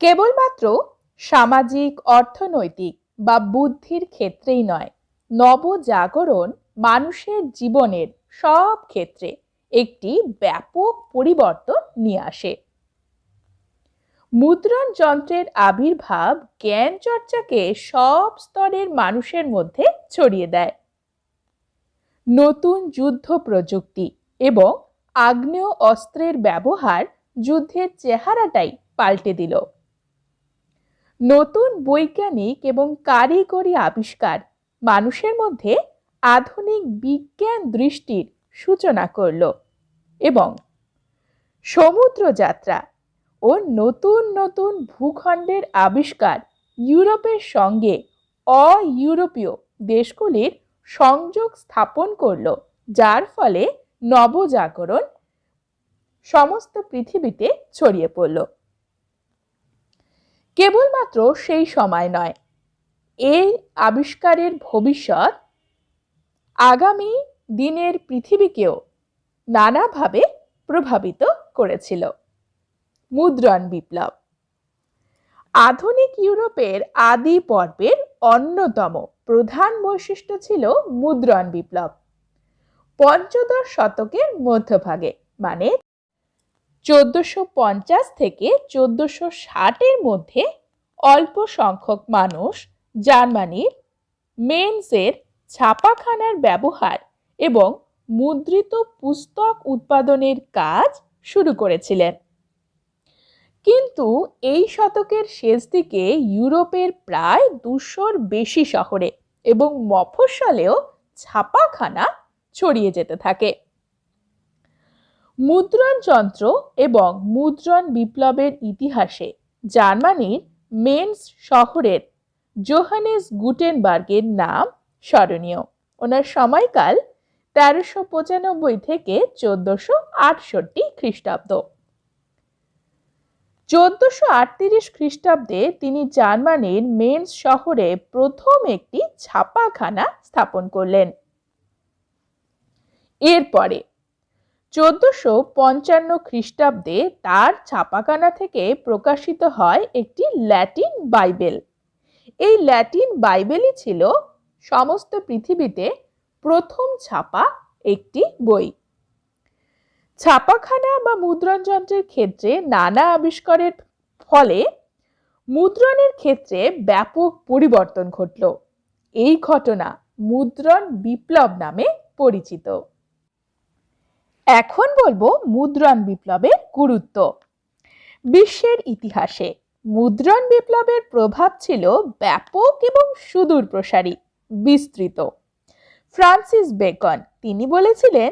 কেবলমাত্র সামাজিক, অর্থনৈতিক বা বুদ্ধির ক্ষেত্রেই নয়, নবজাগরণ মানুষের জীবনের সব ক্ষেত্রে একটি ব্যাপক পরিবর্তন নিয়ে আসে। মুদ্রণ যন্ত্রের আবির্ভাব জ্ঞান চর্চাকে সব স্তরের মানুষের মধ্যে ছড়িয়ে দেয়। নতুন যুদ্ধ প্রযুক্তি এবং আগ্নেয় অস্ত্রের ব্যবহার যুদ্ধের চেহারাটাই পাল্টে দিল। নতুন বৈজ্ঞানিক এবং কারিগরি আবিষ্কার মানুষের মধ্যে আধুনিক বিজ্ঞান দৃষ্টির সূচনা করল এবং সমুদ্র যাত্রা ও নতুন নতুন ভূখণ্ডের আবিষ্কার ইউরোপের সঙ্গে অ ইউরোপীয় দেশগুলির সংযোগ স্থাপন করল, যার ফলে নবজাগরণ সমস্ত পৃথিবীতে ছড়িয়ে পড়ল। কেবলমাত্র সেই সময় নয়। এই আবিষ্কারের ভবিষ্যৎ আগামী দিনের পৃথিবীকেও নানাভাবে প্রভাবিত করেছিল। মুদ্রণ বিপ্লব। আধুনিক ইউরোপের আদি পর্বের অন্যতম প্রধান বৈশিষ্ট্য ছিল মুদ্রণ বিপ্লব। পঞ্চদশ শতকের মধ্যভাগে মানে চোদ্দশো পঞ্চাশ থেকে চোদ্দশো ষাটের মধ্যে অল্প সংখ্যক মানুষ জার্মানির মেন্সের ছাপাখানার ব্যবহার এবং মুদ্রিত পুস্তক উৎপাদনের কাজ শুরু করেছিলেন। কিন্তু এই শতকের শেষ দিকে ইউরোপের প্রায় দুশোর বেশি শহরে এবং মফস্বলেও ছাপাখানা ছড়িয়ে যেতে থাকে। মুদ্রণ যন্ত্র এবং মুদ্রণ বিপ্লবের ইতিহাসে জার্মানির মেন্স শহরের জোহানেস গুটেনবার্গের নাম স্মরণীয়। ওনার সময়কাল তেরোশো পঁচানব্বই থেকে চোদ্দশো আটষট্টি খ্রিস্টাব্দ। চোদ্দশো আটত্রিশ খ্রিস্টাব্দে তিনি জার্মানির মেন্স শহরে প্রথম একটি ছাপাখানা স্থাপন করলেন। এরপরে চোদ্দশো পঞ্চান্ন খ্রিস্টাব্দে তার ছাপাখানা থেকে প্রকাশিত হয় একটি ল্যাটিন বাইবেল। এই ল্যাটিন বাইবেলই ছিল সমস্ত পৃথিবীতে প্রথম ছাপা একটি বই। ছাপাখানা বা মুদ্রণ যন্ত্রের ক্ষেত্রে নানা আবিষ্কারের ফলে মুদ্রণের ক্ষেত্রে ব্যাপক পরিবর্তন ঘটল। এই ঘটনা মুদ্রণ বিপ্লব নামে পরিচিত। এখন বলব মুদ্রণ বিপ্লবের গুরুত্ব। বিশ্বের ইতিহাসে মুদ্রণ বিপ্লবের প্রভাব ছিল ব্যাপক এবং সুদূর প্রসারী, বিস্তৃত। ফ্রান্সিস বেকন, তিনি বলেছিলেন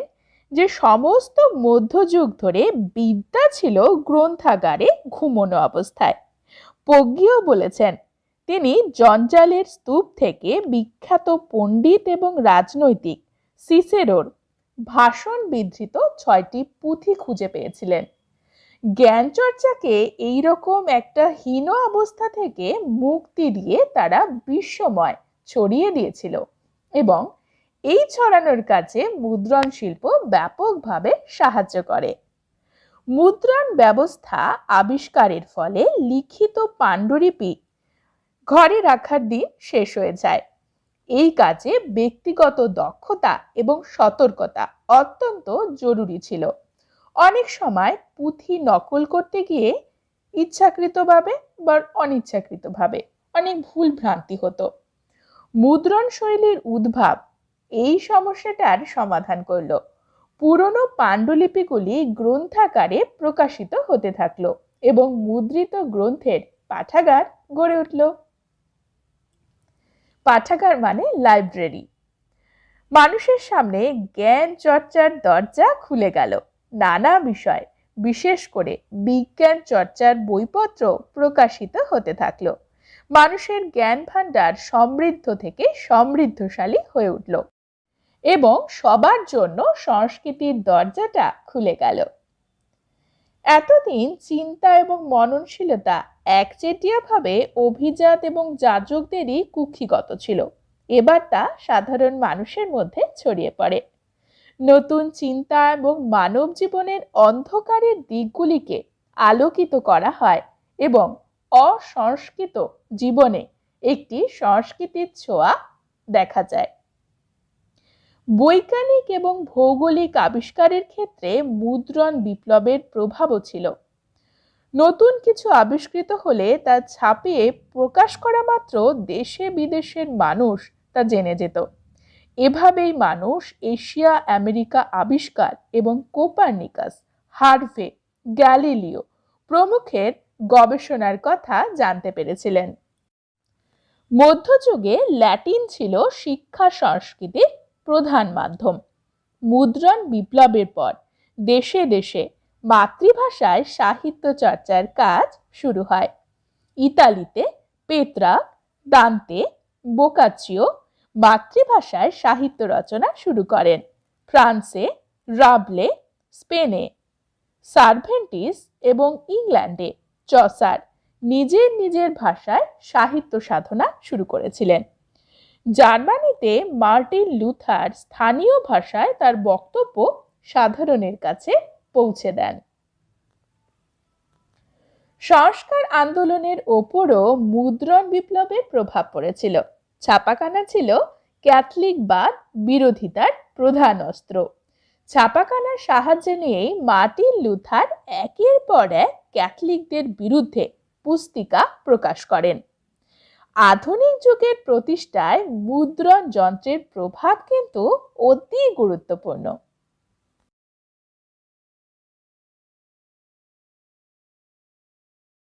যে সমস্ত মধ্যযুগ ধরে বিদ্যা ছিল গ্রন্থাগারে ঘুমনো অবস্থায়। পজ্ঞিও বলেছেন, তিনি জঞ্জালের স্তূপ থেকে বিখ্যাত পণ্ডিত এবং রাজনৈতিক সিসেরোর ভাষণ বিধৃত ছয়টি পুঁথি খুঁজে পেয়েছিলেন। জ্ঞান চর্চাকে এইরকম একটা হীন অবস্থা থেকে মুক্তি দিয়ে তারা বিশ্বময় ছড়িয়ে দিয়েছিল এবং এই ছড়ানোর কাছে মুদ্রণ শিল্প ব্যাপকভাবে সাহায্য করে। মুদ্রণ ব্যবস্থা আবিষ্কারের ফলে লিখিত পাণ্ডুলিপি ঘরে রাখার দিন শেষ হয়ে যায়। এই কাজে ব্যক্তিগত দক্ষতা এবং সতর্কতা অত্যন্ত জরুরি ছিল। অনেক সময় পুঁথি নকল করতে গিয়ে ইচ্ছাকৃতভাবে বা অনিচ্ছাকৃতভাবে অনেক ভুল ভ্রান্তি হতো। মুদ্রণ শৈলীর উদ্ভাব এই সমস্যাটার সমাধান করল। পুরনো পাণ্ডুলিপিগুলি গ্রন্থাকারে প্রকাশিত হতে থাকল এবং মুদ্রিত গ্রন্থের পাঠাগার গড়ে উঠল। পাঠাগার মানে লাইব্রেরি মানুষের সামনে জ্ঞান চর্চার দরজা খুলে গেল। নানা বিষয়, বিশেষ করে বিজ্ঞান চর্চার বইপত্র প্রকাশিত হতে থাকল। মানুষের জ্ঞান ভাণ্ডার সমৃদ্ধ থেকে সমৃদ্ধশালী হয়ে উঠল। এবং সবার জন্য সংস্কৃতির দরজাটা খুলে গেল। এতদিন চিন্তা এবং মননশীলতা একচেটিয়াভাবে অভিজাত এবং যাজকদেরই কুক্ষিগত ছিল। এবার তা সাধারণ মানুষের মধ্যে ছড়িয়ে পড়ে। নতুন চিন্তা এবং মানব জীবনের অন্ধকারের দিকগুলিকে আলোকিত করা হয় এবং অসংস্কৃত জীবনে একটি সংস্কৃতির ছোঁয়া দেখা যায়। বৈজ্ঞানিক এবং ভৌগোলিক আবিষ্কারের ক্ষেত্রে মুদ্রণ বিপ্লবের প্রভাবও ছিল। নতুন কিছু আবিষ্কৃত হলে তা ছাপিয়ে প্রকাশ করা মাত্র দেশে বিদেশের মানুষ তা জেনে যেত। এভাবেই মানুষ এশিয়া, আমেরিকা আবিষ্কার এবং কোপার্নিকাস, হার্ভে, গ্যালিলিও প্রমুখের গবেষণার কথা জানতে পেরেছিলেন। মধ্যযুগে ল্যাটিন ছিল শিক্ষা সংস্কৃতির প্রধান মাধ্যম। মুদ্রণ বিপ্লবের পর দেশে দেশে মাতৃভাষায় সাহিত্য চর্চার কাজ শুরু হয়। ইতালিতে পেত্রাক দান্তে বোকাচিও মাতৃভাষায় সাহিত্য রচনা শুরু করেন। ফ্রান্সে রাবলে, স্পেনে, সার্ভেন্টিস এবং ইংল্যান্ডে চসার নিজের নিজের ভাষায় সাহিত্য সাধনা শুরু করেছিলেন। জার্মানিতে মার্টিন লুথার স্থানীয় ভাষায় তার বক্তব্য সাধারণের কাছে পৌঁছে দেন। সংস্কার আন্দোলনের ওপরও মুদ্রণ বিপ্লবের প্রভাব পড়েছিল। ছাপাখানা ছিল ক্যাথলিকবাদ বিরোধিতার প্রধান অস্ত্র। ছাপাখানার সাহায্য নিয়েই মার্টিন লুথার একের পর এক ক্যাথলিকদের বিরুদ্ধে পুস্তিকা প্রকাশ করেন। আধুনিক যুগের প্রতিষ্ঠায় মুদ্রণ যন্ত্রের প্রভাব কিন্তু অতি গুরুত্বপূর্ণ।